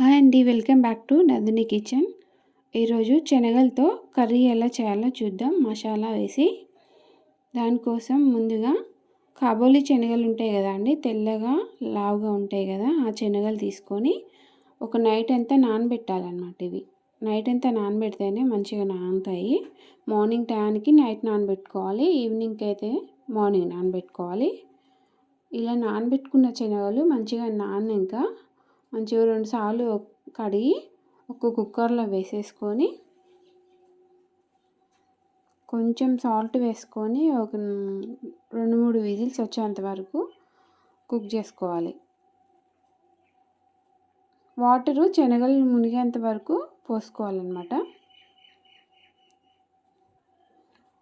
Hi అండి welcome back to Nandini kitchen. ఈరోజు శనగలతో కర్రీ ఎలా చేయాలో చూద్దాం. మసాలా వేసి దానికోసం ముందుగా కాబోలి శనగలు ఉంటాయి కదా అండి తెల్లగా లావుగా ఉంటాయి కదా ఆ శనగలు తీసుకొని ఒక నైట్ అంతా నానబెట్టాలన్నమాట ఇవి. నైట్ అంతా నానబెడితేనే మంచిగా నానుతాయి. మార్నింగ్ టయానికి నైట్ నానబెట్టుకోవాలి ఈవినింగ్కి అయితే మార్నింగ్ నానబెట్టుకోవాలి. ఇలా నానబెట్టుకున్న శనగలు మంచిగా నానాక మంచిగా రెండు సార్లు కడిగి ఒక కుక్కర్లో వేసేసుకొని కొంచెం సాల్ట్ వేసుకొని ఒక రెండు మూడు విజిల్స్ వచ్చేంత వరకు కుక్ చేసుకోవాలి. వాటరు శనగలు మునిగేంత వరకు పోసుకోవాలన్నమాట.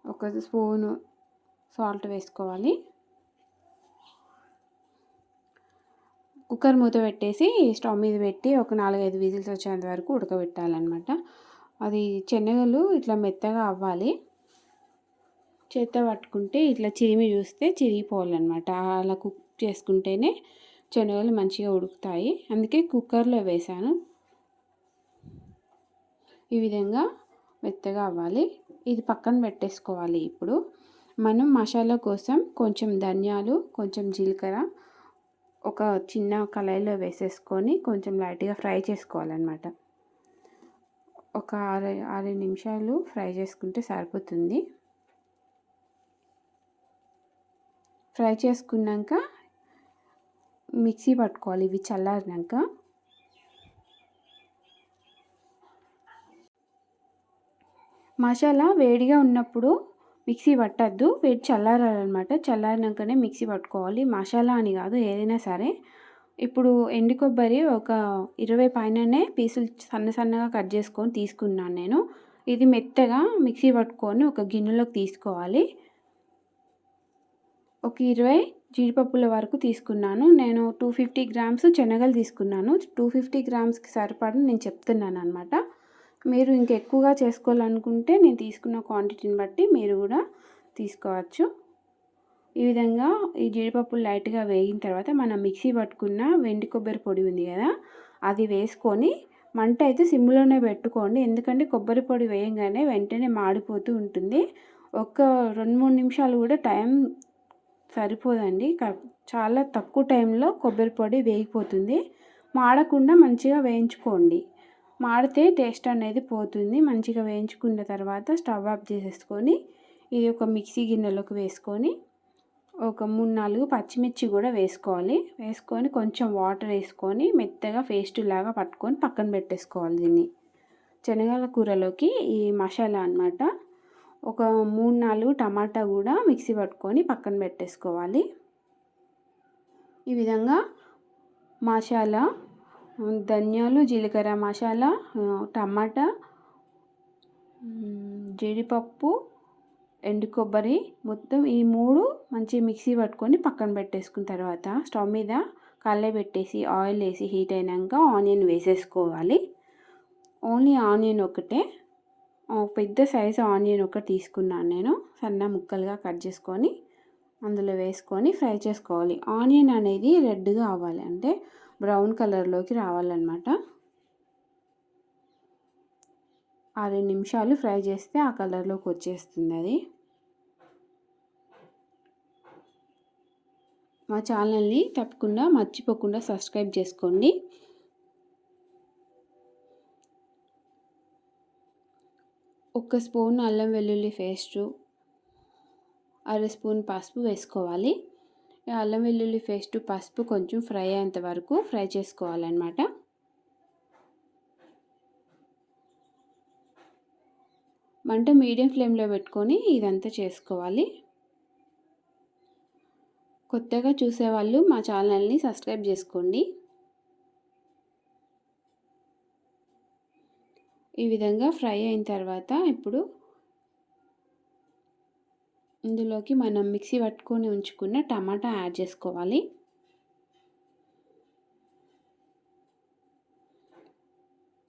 ఒక స్పూను సాల్ట్ వేసుకోవాలి. కుక్కర్ మూత పెట్టేసి స్టవ్ మీద పెట్టి ఒక నాలుగైదు విజిల్స్ వచ్చేంత వరకు ఉడకబెట్టాలన్నమాట. అది శనగలు ఇట్లా మెత్తగా అవ్వాలి. చేత పట్టుకుంటే ఇట్లా చిరిమి చూస్తే చిరిగిపోవాలన్నమాట. అలా కుక్ చేసుకుంటేనే శనగలు మంచిగా ఉడుకుతాయి. అందుకే కుక్కర్లో వేసాను. ఈ విధంగా మెత్తగా అవ్వాలి. ఇది పక్కన పెట్టేసుకోవాలి ఇప్పుడు. మనం మసాలా కోసం కొంచెం ధనియాలు కొంచెం జీలకర్ర ఒక చిన్న కళాయిలో వేసేసుకొని కొంచెం లైట్గా ఫ్రై చేసుకోవాలన్నమాట. ఒక ఆరు ఆరు నిమిషాలు ఫ్రై చేసుకుంటే సరిపోతుంది. ఫ్రై చేసుకున్నాక మిక్సీ పట్టుకోవాలి ఇవి చల్లారినాక. మసాలా వేడిగా ఉన్నప్పుడు మిక్సీ పట్టద్దు. వేడి చల్లారాలన్నమాట. చల్లారినాకనే మిక్సీ పట్టుకోవాలి. మసాలా అని కాదు ఏదైనా సరే. ఇప్పుడు ఎండు కొబ్బరి ఒక ఇరవై పైననే పీసులు సన్న సన్నగా కట్ చేసుకొని తీసుకున్నాను నేను. ఇది మెత్తగా మిక్సీ పట్టుకొని ఒక గిన్నెలోకి తీసుకోవాలి. ఒక ఇరవై జీడిపప్పుల వరకు తీసుకున్నాను. నేను టూ ఫిఫ్టీ గ్రామ్స్ శనగలు తీసుకున్నాను. టూ ఫిఫ్టీ గ్రామ్స్కి సరిపడని నేను చెప్తున్నాను అనమాట మీరు ఇంకెక్కువగా చేసుకోవాలనుకుంటే నేను తీసుకున్న క్వాంటిటీని బట్టి మీరు కూడా తీసుకోవచ్చు. ఈ విధంగా ఈ జీడిపప్పులు లైట్గా వేగిన తర్వాత మనం మిక్సీ పట్టుకున్న వెండి కొబ్బరి పొడి ఉంది కదా అది వేసుకొని మంట అయితే సిమ్లోనే పెట్టుకోండి. ఎందుకంటే కొబ్బరి పొడి వేయంగానే వెంటనే మాడిపోతూ ఉంటుంది. ఒక రెండు మూడు నిమిషాలు కూడా టైం సరిపోదండి. చాలా తక్కువ టైంలో కొబ్బరి పొడి వేగిపోతుంది. మాడకుండా మంచిగా వేయించుకోండి. మాడితే టేస్ట్ అనేది పోతుంది. మంచిగా వేయించుకున్న తర్వాత స్టవ్ ఆఫ్ చేసేసుకొని ఇది ఒక మిక్సీ గిన్నెలోకి వేసుకొని ఒక మూడు నాలుగు పచ్చిమిర్చి కూడా వేసుకోవాలి. వేసుకొని కొంచెం వాటర్ వేసుకొని మెత్తగా పేస్ట్ లాగా పట్టుకొని పక్కన పెట్టేసుకోవాలి దీన్ని. శనగల కూరలోకి ఈ మసాలా అనమాట ఒక మూడు నాలుగు టమాటా కూడా మిక్సీ పట్టుకొని పక్కన పెట్టేసుకోవాలి. ఈ విధంగా మసాలా ధనియాలు జీలకర్ర మసాలా టమాటా జీడిపప్పు ఎండు కొబ్బరి మొత్తం ఈ మూడు మంచి మిక్సీ పట్టుకొని పక్కన పెట్టేసుకున్న తర్వాత స్టవ్ మీద కళ్ళే పెట్టేసి ఆయిల్ వేసి హీట్ అయినాక ఆనియన్ వేసేసుకోవాలి. ఓన్లీ ఆనియన్ ఒకటే. పెద్ద సైజు ఆనియన్ ఒకటి తీసుకున్నాను నేను సన్న ముక్కలుగా కట్ చేసుకొని అందులో వేసుకొని ఫ్రై చేసుకోవాలి. ఆనియన్ అనేది రెడ్గా అవ్వాలి. అంటే బ్రౌన్ కలర్లోకి రావాలన్నమాట. ఆరు నిమిషాలు ఫ్రై చేస్తే ఆ కలర్లోకి వచ్చేస్తుంది అది. మా ఛానల్ని తప్పకుండా మర్చిపోకుండా సబ్స్క్రైబ్ చేసుకోండి. ఒక స్పూన్ అల్లం వెల్లుల్లి పేస్టు అర స్పూన్ పసుపు వేసుకోవాలి. అల్లం వెల్లుల్లి పేస్ట్ పసుపు కొంచెం ఫ్రై అయ్యేంత వరకు ఫ్రై చేసుకోవాలన్నమాట. మంట మీడియం ఫ్లేమ్లో పెట్టుకొని ఇదంతా చేసుకోవాలి. కొత్తగా చూసేవాళ్ళు మా ఛానల్ని సబ్స్క్రైబ్ చేసుకోండి. ఈ విధంగా ఫ్రై అయిన తర్వాత ఇప్పుడు ఇందులోకి మనం మిక్సీ పట్టుకొని ఉంచుకున్న టమాటా యాడ్ చేసుకోవాలి.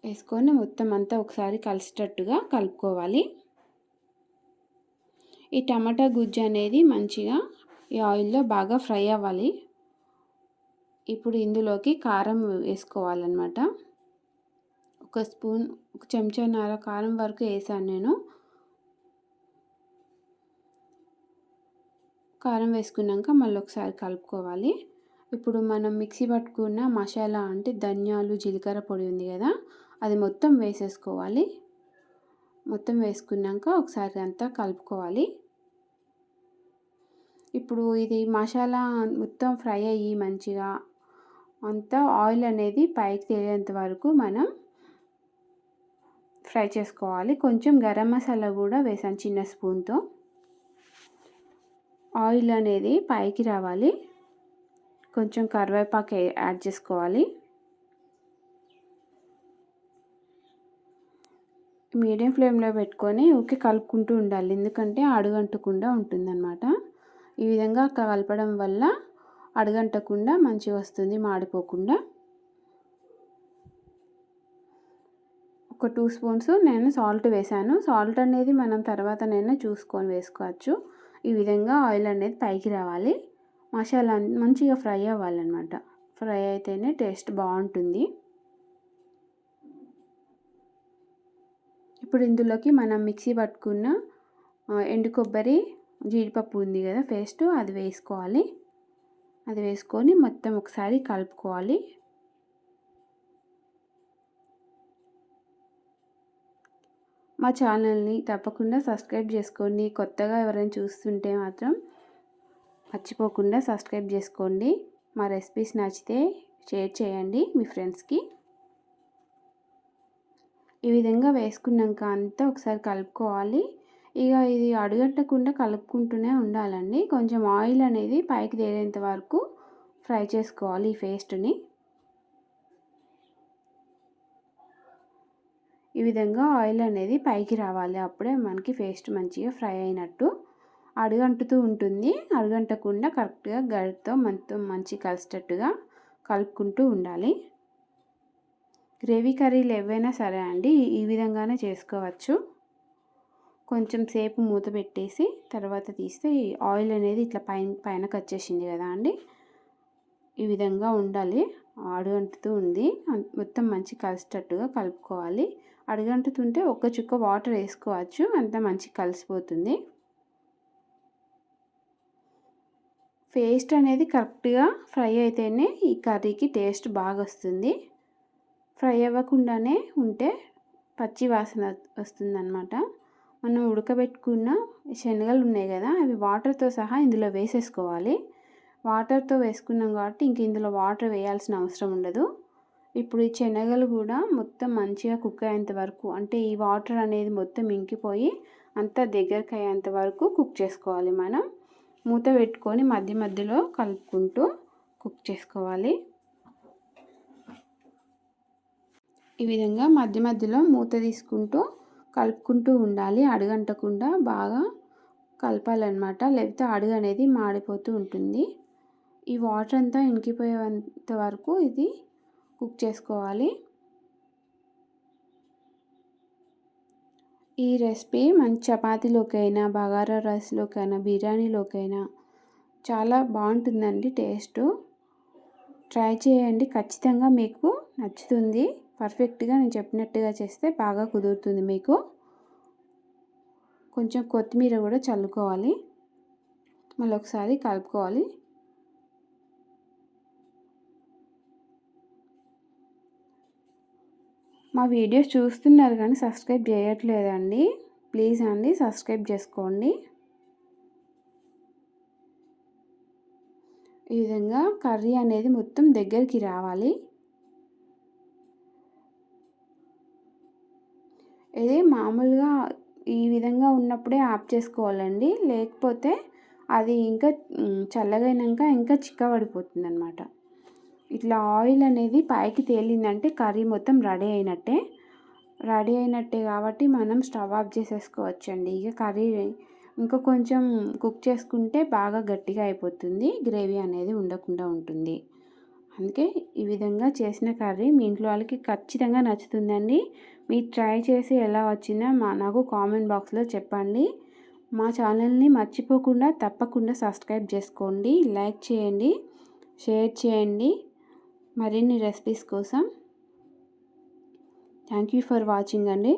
వేసుకొని మొత్తం అంతా ఒకసారి కలిసేటట్టుగా కలుపుకోవాలి. ఈ టమాటా గుజ్జు అనేది మంచిగా ఈ ఆయిల్లో బాగా ఫ్రై అవ్వాలి. ఇప్పుడు ఇందులోకి కారం వేసుకోవాలన్నమాట. ఒక స్పూన్ ఒక చెంచాన్నర కారం వరకు వేసాను నేను. కారం వేసుకున్నాక మళ్ళీ ఒకసారి కలుపుకోవాలి. ఇప్పుడు మనం మిక్సీ పట్టుకున్న మసాలా అంటే ధనియాలు జీలకర్ర పొడి ఉంది కదా అది మొత్తం వేసేసుకోవాలి. మొత్తం వేసుకున్నాక ఒకసారి అంతా కలుపుకోవాలి. ఇప్పుడు ఇది మసాలా మొత్తం ఫ్రై అయ్యి మంచిగా అంతా ఆయిల్ అనేది పైకి తేలేంత వరకు మనం ఫ్రై చేసుకోవాలి. కొంచెం గరం మసాలా కూడా వేసాను చిన్న స్పూన్తో. ఆయిల్ అనేది పైకి రావాలి. కొంచెం కరివేపాకు యాడ్ చేసుకోవాలి. మీడియం ఫ్లేమ్లో పెట్టుకొని ఊకే కలుపుకుంటూ ఉండాలి. ఎందుకంటే అడుగంటకుండా ఉంటుందన్నమాట. ఈ విధంగా కలపడం వల్ల అడుగంటకుండా మంచిగా వస్తుంది మాడిపోకుండా. ఒక టూ స్పూన్స్ నేను సాల్ట్ వేసాను సాల్ట్ అనేది మనం తర్వాత నేను చూసుకొని వేసుకోవచ్చు. ఈ విధంగా ఆయిల్ అనేది పైకి రావాలి. మసాలా మంచిగా ఫ్రై అవ్వాలన్నమాట. ఫ్రై అయితేనే టేస్ట్ బాగుంటుంది. ఇప్పుడు ఇందులోకి మనం మిక్సీ పట్టుకున్న ఎండు కొబ్బరి జీడిపప్పు ఉంది కదా పేస్ట్ అది వేసుకోవాలి. అది వేసుకొని మొత్తం ఒకసారి కలుపుకోవాలి. మా ఛానల్ని తప్పకుండా సబ్స్క్రైబ్ చేసుకోండి. కొత్తగా ఎవరైనా చూస్తుంటే మాత్రం మర్చిపోకుండా సబ్స్క్రైబ్ చేసుకోండి. మా రెసిపీస్ నచ్చితే షేర్ చేయండి మీ ఫ్రెండ్స్కి. ఈ విధంగా వేసుకున్నాక అంతా ఒకసారి కలుపుకోవాలి. ఇక ఇది అడుగట్టకుండా కలుపుకుంటూనే ఉండాలండి. కొంచెం ఆయిల్ అనేది పైకి తేలేంత వరకు ఫ్రై చేసుకోవాలి ఈ పేస్ట్ని. ఈ విధంగా ఆయిల్ అనేది పైకి రావాలి. అప్పుడే మనకి పేస్ట్ మంచిగా ఫ్రై అయినట్టు అడుగంటుతూ ఉంటుంది. అడుగంటకుండా కరెక్ట్గా గడితో మొత్తం మంచి కలిసేటట్టుగా కలుపుకుంటూ ఉండాలి. గ్రేవీ కర్రీలు ఏవైనా సరే అండి ఈ విధంగానే చేసుకోవచ్చు. కొంచెం సేపు మూత పెట్టేసి తర్వాత తీస్తే ఆయిల్ అనేది ఇట్లా పైన పైనకి వచ్చేసింది కదా అండి? ఈ విధంగా ఉండాలి. అడుగంటుతూ ఉంది. మొత్తం మంచి కలిసేటట్టుగా కలుపుకోవాలి. అడుగంటుతుంటే ఒక్క చుక్క వాటర్ వేసుకోవచ్చు. అంత మంచి కలిసిపోతుంది. పేస్ట్ అనేది కరెక్ట్గా ఫ్రై అయితేనే ఈ కర్రీకి టేస్ట్ బాగా వస్తుంది ఫ్రై అవ్వకుండానే ఉంటే పచ్చి వాసన వస్తుందన్నమాట. మనం ఉడకబెట్టుకున్న శనగలు ఉన్నాయి కదా అవి వాటర్తో సహా ఇందులో వేసేసుకోవాలి. వాటర్తో వేసుకున్నాం కాబట్టి ఇంక ఇందులో వాటర్ వేయాల్సిన అవసరం ఉండదు. ఇప్పుడు ఈ శనగలు కూడా మొత్తం మంచిగా కుక్ అయ్యేంత వరకు అంటే ఈ వాటర్ అనేది మొత్తం ఇంకిపోయి అంతా దగ్గరికి అయ్యేంత వరకు కుక్ చేసుకోవాలి మనం. మూత పెట్టుకొని మధ్య మధ్యలో కలుపుకుంటూ కుక్ చేసుకోవాలి. ఈ విధంగా మధ్య మధ్యలో మూత తీసుకుంటూ కలుపుకుంటూ ఉండాలి. అడుగంటకుండా బాగా కలపాలన్నమాట. లేకపోతే అడుగు అనేది మాడిపోతూ ఉంటుంది. ఈ వాటర్ అంతా ఇంకిపోయేంత వరకు ఇది కుక్ చేసుకోవాలి. ఈ రెసిపీ మంచి చపాతీలోకైనా బగారా రైస్లోకైనా బిర్యానీలోకైనా చాలా బాగుంటుందండి టేస్ట్. ట్రై చేయండి. ఖచ్చితంగా మీకు నచ్చుతుంది. పర్ఫెక్ట్గా నేను చెప్పినట్టుగా చేస్తే బాగా కుదురుతుంది మీకు. కొంచెం కొత్తిమీర కూడా చల్లుకోవాలి. మళ్ళీ ఒకసారి కలుపుకోవాలి. మా వీడియోస్ చూస్తున్నారు కానీ సబ్స్క్రైబ్ చేయట్లేదండి. ప్లీజ్ అండి సబ్స్క్రైబ్ చేసుకోండి. ఈ విధంగా కర్రీ అనేది మొత్తం దగ్గరికి రావాలి. ఇది మామూలుగా ఈ విధంగా ఉన్నప్పుడే ఆఫ్ చేసుకోవాలండి. లేకపోతే అది ఇంకా చల్లగైనాక ఇంకా చిక్కబడిపోతుంది అనమాట ఇట్లా ఆయిల్ అనేది పైకి తేలిందంటే కర్రీ మొత్తం రెడీ అయినట్టే. రెడీ అయినట్టే కాబట్టి మనం స్టవ్ ఆఫ్ చేసేసుకోవచ్చండి. ఇక కర్రీ ఇంకా కొంచెం కుక్ చేసుకుంటే బాగా గట్టిగా అయిపోతుంది. గ్రేవీ అనేది ఉండకుండా ఉంటుంది. అందుకే ఈ విధంగా చేసిన కర్రీ మీ ఇంట్లో వాళ్ళకి ఖచ్చితంగా నచ్చుతుందండి. మీరు ట్రై చేసి ఎలా వచ్చిందో మా నాకు కామెంట్ బాక్స్లో చెప్పండి. మా ఛానల్ని మర్చిపోకుండా తప్పకుండా సబ్స్క్రైబ్ చేసుకోండి. లైక్ చేయండి. షేర్ చేయండి. మరిన్ని రెసిపీస్ కోసం. థ్యాంక్ యూ ఫర్ వాచింగ్ అండి.